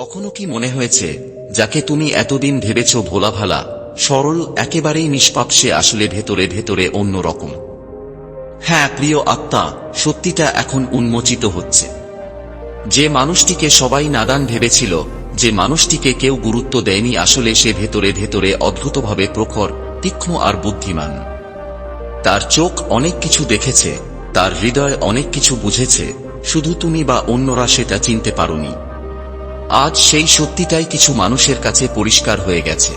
কখনো কি মনে হয়েছে, যাকে তুমি এতদিন ভেবেছ ভোলা ভালা সরল, একেবারেই নিষ্পাপ সে আসলে ভেতরে ভেতরে অন্য রকম হ্যাঁ প্রিয় আত্মা, সত্যিটা এখন উন্মোচিত হচ্ছে। যে মানুষটিকে সবাই নাদান ভেবেছিল, যে মানুষটিকে কেউ গুরুত্ব দেয়নি আসলে সে ভেতরে ভেতরে অদ্ভুতভাবে প্রখর, তীক্ষ্ণ আর বুদ্ধিমান। তার চোখ অনেক কিছু দেখেছে, তার হৃদয় অনেক কিছু বুঝেছে, শুধু তুমি বা অন্যরা সেটা চিনতে পারোনি। আজ সেই সত্যিটাই কিছু মানুষের কাছে পরিষ্কার হয়ে গেছে।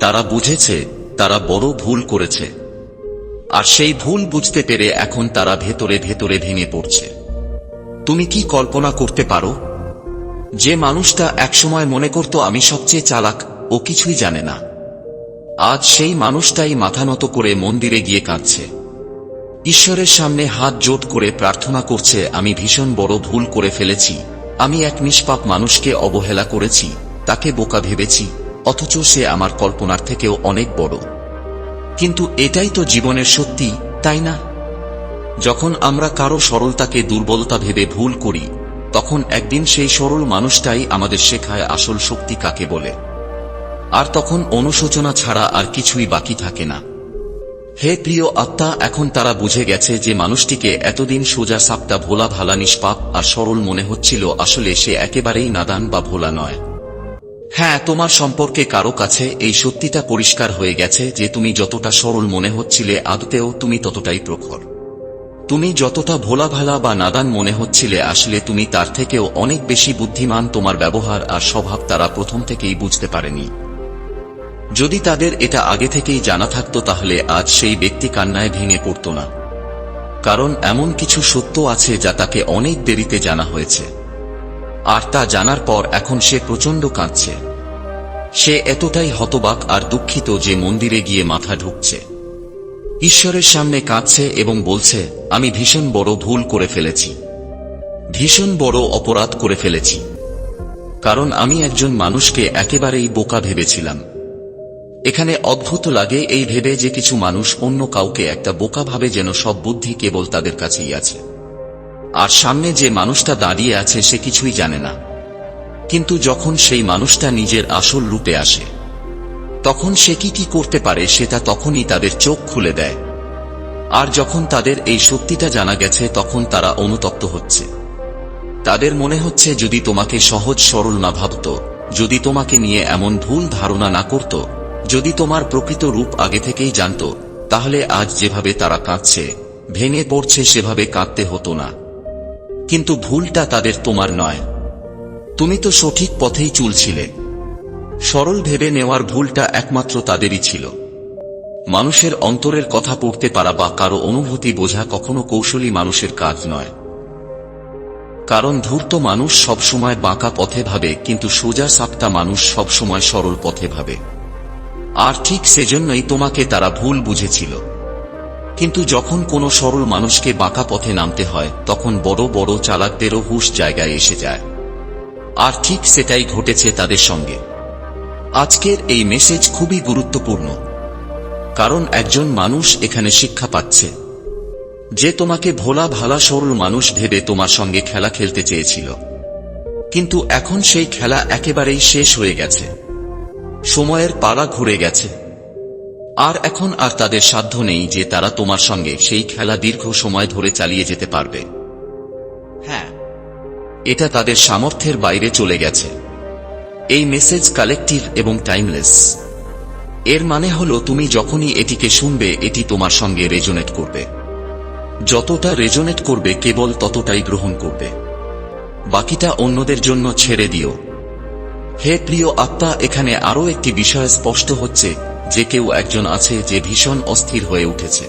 তারা বুঝেছে, তারা বড় ভুল করেছে। আর সেই ভুল বুঝতে পেরে এখন তারা ভেতরে ভেতরে ভেঙে পড়ছে। তুমি কি কল্পনা করতে পারো? যে মানুষটা একসময় মনে করত, আমি সবচেয়ে চালাক, ও কিছুই জানে না। আজ সেই মানুষটাই মাথা নত করে মন্দিরে গিয়ে কাঁদছে। ঈশ্বরের সামনে হাত জোট করে প্রার্থনা করছে, আমি ভীষণ বড় ভুল করে ফেলেছি। আমি এক নিষ্পাপ মানুষকে অবহেলা করেছি, তাকে বোকা ভেবেছি, অথচ সে আমার কল্পনার থেকেও অনেক বড়। কিন্তু এটাই তো জীবনের সত্যি, তাই না? যখন আমরা কারও সরলতাকে দুর্বলতা ভেবে ভুল করি, তখন একদিন সেই সরল মানুষটাই আমাদের শেখায় আসল শক্তি কাকে বলে। আর তখন অনুশোচনা ছাড়া আর কিছুই বাকি থাকে না। হে প্রিয় আত্মা, এখন তারা বুঝে গেছে যে মানুষটিকে এতদিন সোজা সাপটা ভোলা ভালা নিষ্পাপ আর সরল মনে হচ্ছিল আসলে সে একেবারেই নাদান বা ভোলা নয়। হ্যাঁ তোমার সম্পর্কে কারও কাছে এই সত্যিটা পরিষ্কার হয়ে গেছে যে তুমি যতটা সরল মনে হচ্ছিলে আদতেও তুমি ততটাই প্রখর। তুমি যতটা ভোলা ভালা বা নাদান মনে হচ্ছিলে আসলে তুমি তার থেকেও অনেক বেশি বুদ্ধিমান তোমার ব্যবহার আর স্বভাব তারা প্রথম থেকেই বুঝতে পারেনি। যদি তাদের এটা আগে থেকেই জানা থাকত তাহলে আজ সেই ব্যক্তি কান্নায় ভেঙে পড়ত না। কারণ এমন কিছু সত্য আছে যা তাকে অনেক দেরিতে জানা হয়েছে। আর তা জানার পর এখন সে প্রচণ্ড কাঁদছে। সে এতটাই হতবাক আর দুঃখিত যে মন্দিরে গিয়ে মাথা ঢুকছে। ঈশ্বরের সামনে কাঁদছে এবং বলছে, আমি ভীষণ বড় ভুল করে ফেলেছি। ভীষণ বড় অপরাধ করে ফেলেছি। কারণ আমি একজন মানুষকে একেবারেই বোকা ভেবেছিলাম। এখানে অদ্ভুত লাগে এই ভেবে যে কিছু মানুষ অন্য কাউকে একটা বোকা ভাবে যেন সব বুদ্ধি কেবল তাদের কাছেই আছে। আর সামনে যে মানুষটা দাঁড়িয়ে আছে সে কিছুই জানে না। কিন্তু যখন সেই মানুষটা নিজের আসল রূপে আসে, তখন সে কি কি করতে পারে সেটা তখনই তাদের চোখ খুলে দেয়। আর যখন তাদের এই সত্যিটা জানা গেছে, তখন তারা অনুতপ্ত হচ্ছে। তাদের মনে হচ্ছে, যদি তোমাকে সহজ সরল না ভাবত, যদি তোমাকে নিয়ে এমন ভুল ধারণা না করত যদি তোমার প্রকৃত রূপ আগে থেকেই জানত, তাহলে আজ যেভাবে তারা কাঁদছে, ভেঙে পড়ছে সেভাবে কাঁদতে হতো না। কিন্তু ভুলটা তাদের তোমার নয়। তুমি তো সঠিক পথেই চুলছিলে। সরল ভেবে নেওয়ার ভুলটা একমাত্র তাদেরই ছিল। মানুষের অন্তরের কথা পড়তে পারা বা কারও অনুভূতি বোঝা কখনো কৌশলী মানুষের কাজ নয়। কারণ ধূর্ত মানুষ সবসময় বাঁকা পথে ভাবে, কিন্তু সোজা সাপটা মানুষ সবসময় সরল পথে ভাবে। আর ঠিক সেজন্যই তোমাকে তারা ভুল বুঝেছিল। কিন্তু যখন কোনো সরল মানুষকে বাঁকা পথে নামতে হয়, তখন বড় বড় চালাকদেরও হুশ জায়গায় এসে যায়। আর ঠিক সেটাই ঘটেছে তাদের সঙ্গে। আজকের এই মেসেজ খুবই গুরুত্বপূর্ণ। কারণ একজন মানুষ এখানে শিক্ষা পাচ্ছে। যে তোমাকে ভোলা ভালা সরল মানুষ ভেবে তোমার সঙ্গে খেলা খেলতে চেয়েছিল। কিন্তু এখন সেই খেলা একেবারেই শেষ হয়ে গেছে। সময়ের পালা ঘুরে গেছে। আর এখন আর তাদের সাধ্য নেই যে তারা তোমার সঙ্গে সেই খেলা দীর্ঘ সময় ধরে চালিয়ে যেতে পারবে। হ্যাঁ এটা তাদের সামর্থ্যের বাইরে চলে গেছে। এই মেসেজ কালেকটিভ এবং টাইমলেস। এর মানে হলো তুমি যখনই এটিকে শুনবে, এটি তোমার সঙ্গে রেজোনেট করবে। যতটা রেজোনেট করবে, কেবল ততটাই গ্রহণ করবে। বাকিটা অন্যদের জন্য ছেড়ে দিও। হে প্রিয় আত্মা, এখানে আরও একটি বিষয় স্পষ্ট হচ্ছে, যে কেউ একজন আছে যে ভীষণ অস্থির হয়ে উঠেছে।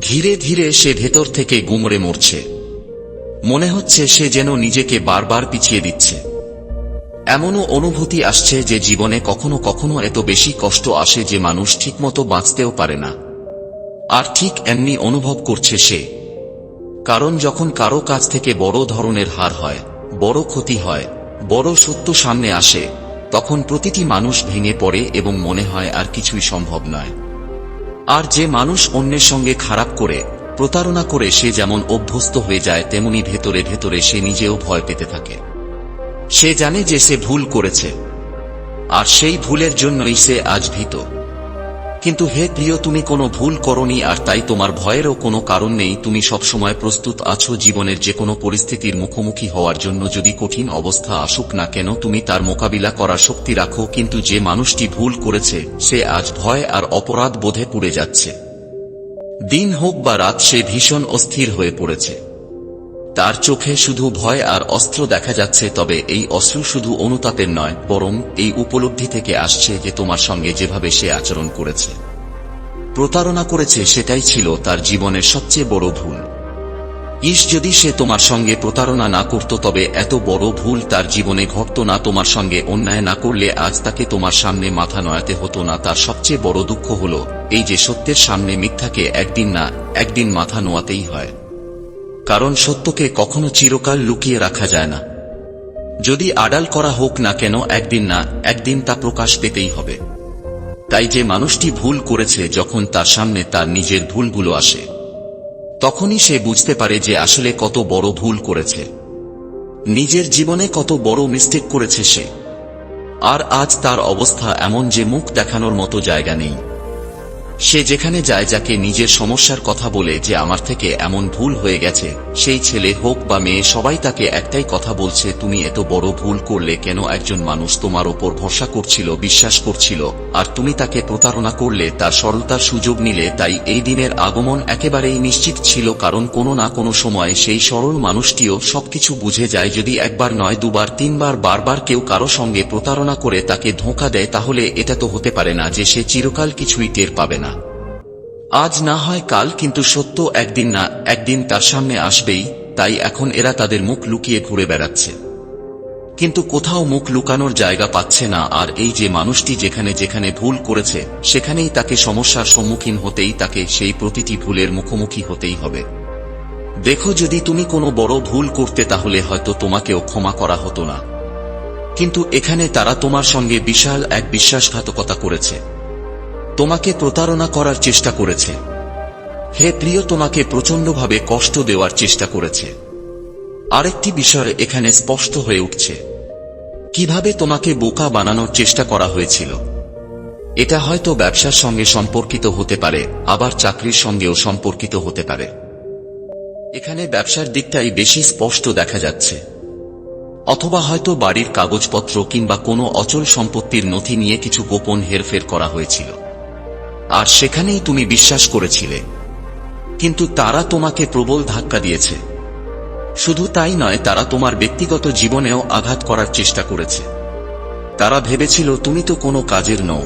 ধীরে ধীরে সে ভেতর থেকে গুমড়ে মরছে। মনে হচ্ছে সে যেন নিজেকে বারবার পিছিয়ে দিচ্ছে। এমনও অনুভূতি আসছে যে জীবনে কখনো কখনো এত বেশি কষ্ট আসে যে মানুষ ঠিকমতো বাঁচতেও পারে না। আর ঠিক এমনি অনুভব করছে সে। কারণ যখন কারও কাছ থেকে বড় ধরনের হার হয়, বড় ক্ষতি হয় বড় সত্য সামনে আসে, তখন প্রতিটি মানুষ ভেঙে পড়ে এবং মনে হয় আর কিছুই সম্ভব নয়। আর যে মানুষ অন্যের সঙ্গে খারাপ করে, প্রতারণা করে সে যেমন অভ্যস্ত হয়ে যায়, তেমনি ভেতরে ভেতরে সে নিজেও ভয় পেতে থাকে। সে জানে যে সে ভুল করেছে। আর সেই ভুলের জন্যই সে আজ ভীত। কিন্তু হে প্রিয়, তুমি কোনো ভুল করনি, আর তাই তোমার ভয়েরও কোনো কারণ নেই। তুমি সবসময় প্রস্তুত আছো জীবনের যে কোনো পরিস্থিতির মুখোমুখি হওয়ার জন্য। যদি কঠিন অবস্থা আসুক না কেন, তুমি তার মোকাবিলা করার শক্তি রাখো, কিন্তু যে মানুষটি ভুল করেছে, সে আজ ভয় আর অপরাধ বোধে পুড়ে যাচ্ছে। দিন হোক বা রাত, সে ভীষণ অস্থির হয়ে পড়েছে। তার চোখে শুধু ভয় আর অস্ত্র দেখা যাচ্ছে, তবে এই অস্ত্র শুধু অনুতাপের নয়, বরং এই উপলব্ধি থেকে আসছে যে তোমার সঙ্গে যেভাবে সে আচরণ করেছে। প্রতারণা করেছে, সেটাই ছিল তার জীবনের সবচেয়ে বড় ভুল। ইস, যদি সে তোমার সঙ্গে প্রতারণা না করত, তবে এত বড় ভুল তার জীবনে ঘটত না, তোমার সঙ্গে অন্যায় না করলে আজ তাকে তোমার সামনে মাথা নয়াতে হতো না। তার সবচেয়ে বড় দুঃখ হল, এই যে সত্যের সামনে মিথ্যাকে একদিন না, একদিন মাথা নোয়াতেই হয়। কারণ সত্যকে কখনো চিরকাল লুকিয়ে রাখা যায় না। যদি আড়াল করা হোক না কেন, একদিন না, একদিন তা প্রকাশ পেতেই হবে। তাই যে মানুষটি ভুল করেছে যখন তার সামনে তার নিজের ভুলগুলো আসে, তখনই সে বুঝতে পারে যে আসলে কত বড় ভুল করেছে। নিজের জীবনে কত বড় মিস্টেক করেছে সে। আর আজ তার অবস্থা এমন যে মুখ দেখানোর মতো জায়গা নেই। সে যেখানে যায় যাকে নিজের সমস্যার কথা বলে যে আমার থেকে এমন ভুল হয়ে গেছে, সেই ছেলে হোক বা মেয়ে, সবাই তাকে একটাই কথা বলছে, তুমি এত বড় ভুল করলে কেন একজন মানুষ তোমার ওপর ভরসা করছিল, বিশ্বাস করছিল, আর তুমি তাকে প্রতারণা করলে, তার সরলতার সুযোগ নিলে, তাই এই দিনের আগমন একেবারেই নিশ্চিত ছিল, কারণ কোনো না কোনো সময় সেই সরল মানুষটিও সবকিছু বুঝে যায়, যদি একবার নয়, দুবার, তিনবার, বারবার কেউ কারও সঙ্গে প্রতারণা করে তাকে ধোঁকা দেয়, তাহলে এটা তো হতে পারে না যে সে চিরকাল কিছুই টের পাবে না। আজ না হয় কাল, কিন্তু সত্য একদিন না, একদিন তার সামনে আসবেই, তাই এখন এরা তাদের মুখ লুকিয়ে ঘুরে বেড়াচ্ছে। কিন্তু কোথাও মুখ লুকানোর জায়গা পাচ্ছে না, আর এই যে মানুষটি যেখানে যেখানে ভুল করেছে, সেখানেই তাকে সমস্যার সম্মুখীন হতেই তাকে সেই প্রতিটি ভুলের মুখোমুখি হতেই হবে। দেখো যদি তুমি কোনো বড় ভুল করতে, তাহলে হয়তো তোমাকেও ক্ষমা করা হতো না। কিন্তু এখানে তারা তোমার সঙ্গে বিশাল এক বিশ্বাসঘাতকতা করেছে। তোমাকে প্রতারণা করার চেষ্টা করেছে। হে প্রিয়, তোমাকে প্রচণ্ডভাবে কষ্ট দেওয়ার চেষ্টা করেছে। আরেকটি বিষয় এখানে স্পষ্ট হয়ে উঠছে। কীভাবে তোমাকে বোকা বানানোর চেষ্টা করা হয়েছিল? এটা হয়তো ব্যবসার সঙ্গে সম্পর্কিত হতে পারে, আবার চাকরির সঙ্গেও সম্পর্কিত হতে পারে। এখানে ব্যবসার দিকটাই বেশি স্পষ্ট দেখা যাচ্ছে। অথবা হয়তো বাড়ির কাগজপত্র কিংবা কোনো অচল সম্পত্তির নথি নিয়ে কিছু গোপন হেরফের করা হয়েছিল। আর সেখানেই তুমি বিশ্বাস করেছিলে। কিন্তু তারা তোমাকে প্রবল ধাক্কা দিয়েছে। শুধু তাই নয়, তারা তোমার ব্যক্তিগত জীবনেও আঘাত করার চেষ্টা করেছে। তারা ভেবেছিল, তুমি তো কোনো কাজের নও।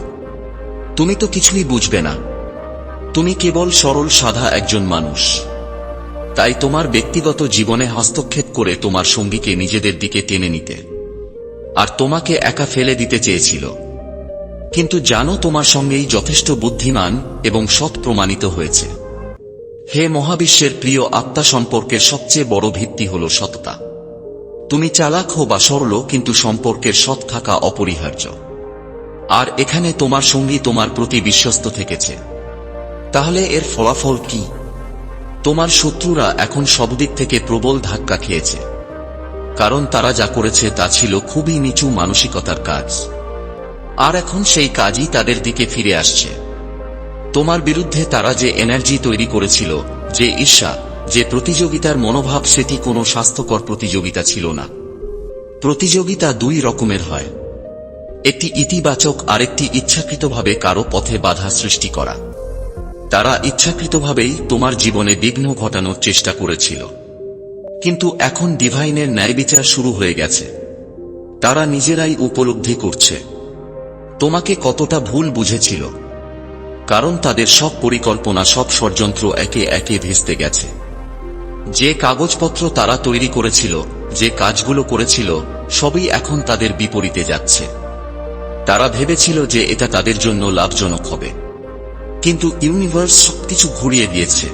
তুমি তো কিছুই বুঝবে না। তুমি কেবল সরল, সাধা একজন মানুষ। তাই তোমার ব্যক্তিগত জীবনে হস্তক্ষেপ করে তোমার সঙ্গীকে নিজেদের দিকে টেনে নিতে। আর তোমাকে একা ফেলে দিতে চেয়েছিল। কিন্তু জানো তোমার সঙ্গেই যথেষ্ট বুদ্ধিমান এবং সৎ প্রমাণিত হয়েছে। হে মহাবিশ্বের প্রিয় আত্মা সম্পর্কের সবচেয়ে বড় ভিত্তি হল সততা। তুমি চালাক হো বা সরল, কিন্তু সম্পর্কের সৎ থাকা অপরিহার্য। আর এখানে তোমার সঙ্গী তোমার প্রতি বিশ্বস্ত থেকেছে। তাহলে এর ফলাফল কি? তোমার শত্রুরা এখন সবদিক থেকে প্রবল ধাক্কা খেয়েছে। কারণ তারা যা করেছে তা ছিল খুবই নিচু মানসিকতার কাজ। আর এখন সেই কাজই তাদের দিকে ফিরে আসছে। তোমার বিরুদ্ধে তারা যে এনার্জি তৈরি করেছিল, যে ঈর্ষা, যে প্রতিযোগিতার মনোভাব, সেটি কোনো স্বাস্থ্যকর প্রতিযোগিতা ছিল না। প্রতিযোগিতা দুই রকমের হয়। একটি ইতিবাচক, আরেকটি ইচ্ছাকৃতভাবে কারও পথে বাধা সৃষ্টি করা। তারা ইচ্ছাকৃতভাবেই তোমার জীবনে বিঘ্ন ঘটানোর চেষ্টা করেছিল। কিন্তু এখন ডিভাইনের ন্যায় বিচার শুরু হয়ে গেছে। তারা নিজেরাই উপলব্ধি করছে। তোমাকে কতটা ভুল বুঝেছিল। কারণ তাদের সব পরিকল্পনা, সব ষড়যন্ত্র একে একে ভেস্তে গেছে। যে কাগজপত্র তারা তৈরি করেছিল, যে কাজগুলো করেছিল, সবই এখন তাদের বিপরীতে যাচ্ছে। তারা ভেবেছিল যে এটা তাদের জন্য লাভজনক হবে। কিন্তু ইউনিভার্স সবকিছু ঘুরিয়ে দিয়েছে।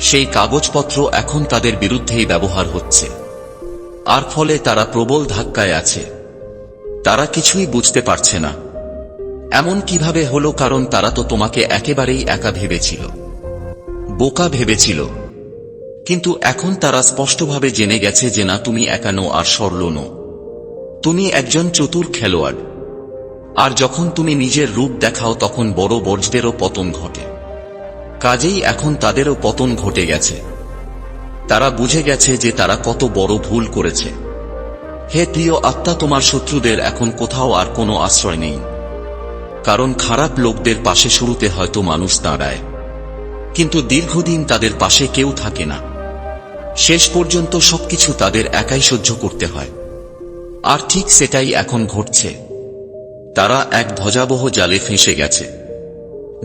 সেই কাগজপত্র এখন তাদের বিরুদ্ধেই ব্যবহার হচ্ছে। আর ফলে তারা প্রবল ধাক্কায় আছে। তারা কিছুই বুঝতে পারছে না। এমন কীভাবে হলো কারণ তারা তো তোমাকে একেবারেই একা ভেবেছিল। বোকা ভেবেছিল। কিন্তু এখন তারা স্পষ্টভাবে জেনে গেছে যে না, তুমি একানো আর সরল নো তুমি একজন চতুর খেলোয়াড়। আর যখন তুমি নিজের রূপ দেখাও, তখন বড় বর্জদেরও পতন ঘটে। কাজেই এখন তাদেরও পতন ঘটে গেছে। তারা বুঝে গেছে যে তারা কত বড় ভুল করেছে। হে প্রিয় আত্মা, তোমার শত্রুদের এখন কোথাও আর কোনো আশ্রয় নেই। কারণ খারাপ লোকদের পাশে শুরুতে হয়তো মানুষ দাঁড়ায়। কিন্তু দীর্ঘদিন তাদের পাশে কেউ থাকে না। শেষ পর্যন্ত সবকিছু তাদের একাই সহ্য করতে হয়। আর ঠিক সেটাই এখন ঘটছে। তারা এক ধ্বজাবহ জালে ফেঁসে গেছে।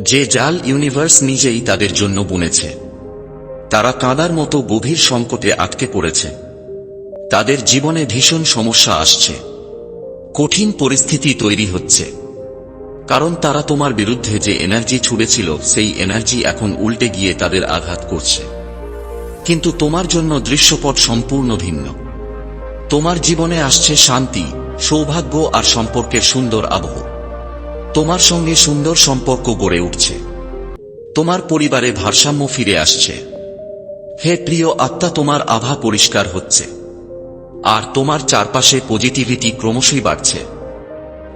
যে জাল ইউনিভার্স নিজেই তাদের জন্য বুনেছে। তারা কাঁদার মতো গভীর সংকটে আটকে পড়েছে। তাদের জীবনে ভীষণ সমস্যা আসছে। কঠিন পরিস্থিতি তৈরি হচ্ছে। কারণ তারা তোমার বিরুদ্ধে যে এনার্জি ছুড়েছিল, সেই এনার্জি এখন উল্টে গিয়ে তাদের আঘাত করছে। কিন্তু তোমার জন্য দৃশ্যপট সম্পূর্ণ ভিন্ন। তোমার জীবনে আসছে শান্তি, সৌভাগ্য আর সম্পর্কের সুন্দর আবহ। তোমার সঙ্গে সুন্দর সম্পর্ক গড়ে উঠছে। তোমার পরিবারে ভারসাম্য ফিরে আসছে। হে প্রিয় আত্মা, তোমার আভা পরিষ্কার হচ্ছে। আর তোমার চারপাশে পজিটিভিটি ক্রমশই বাড়ছে।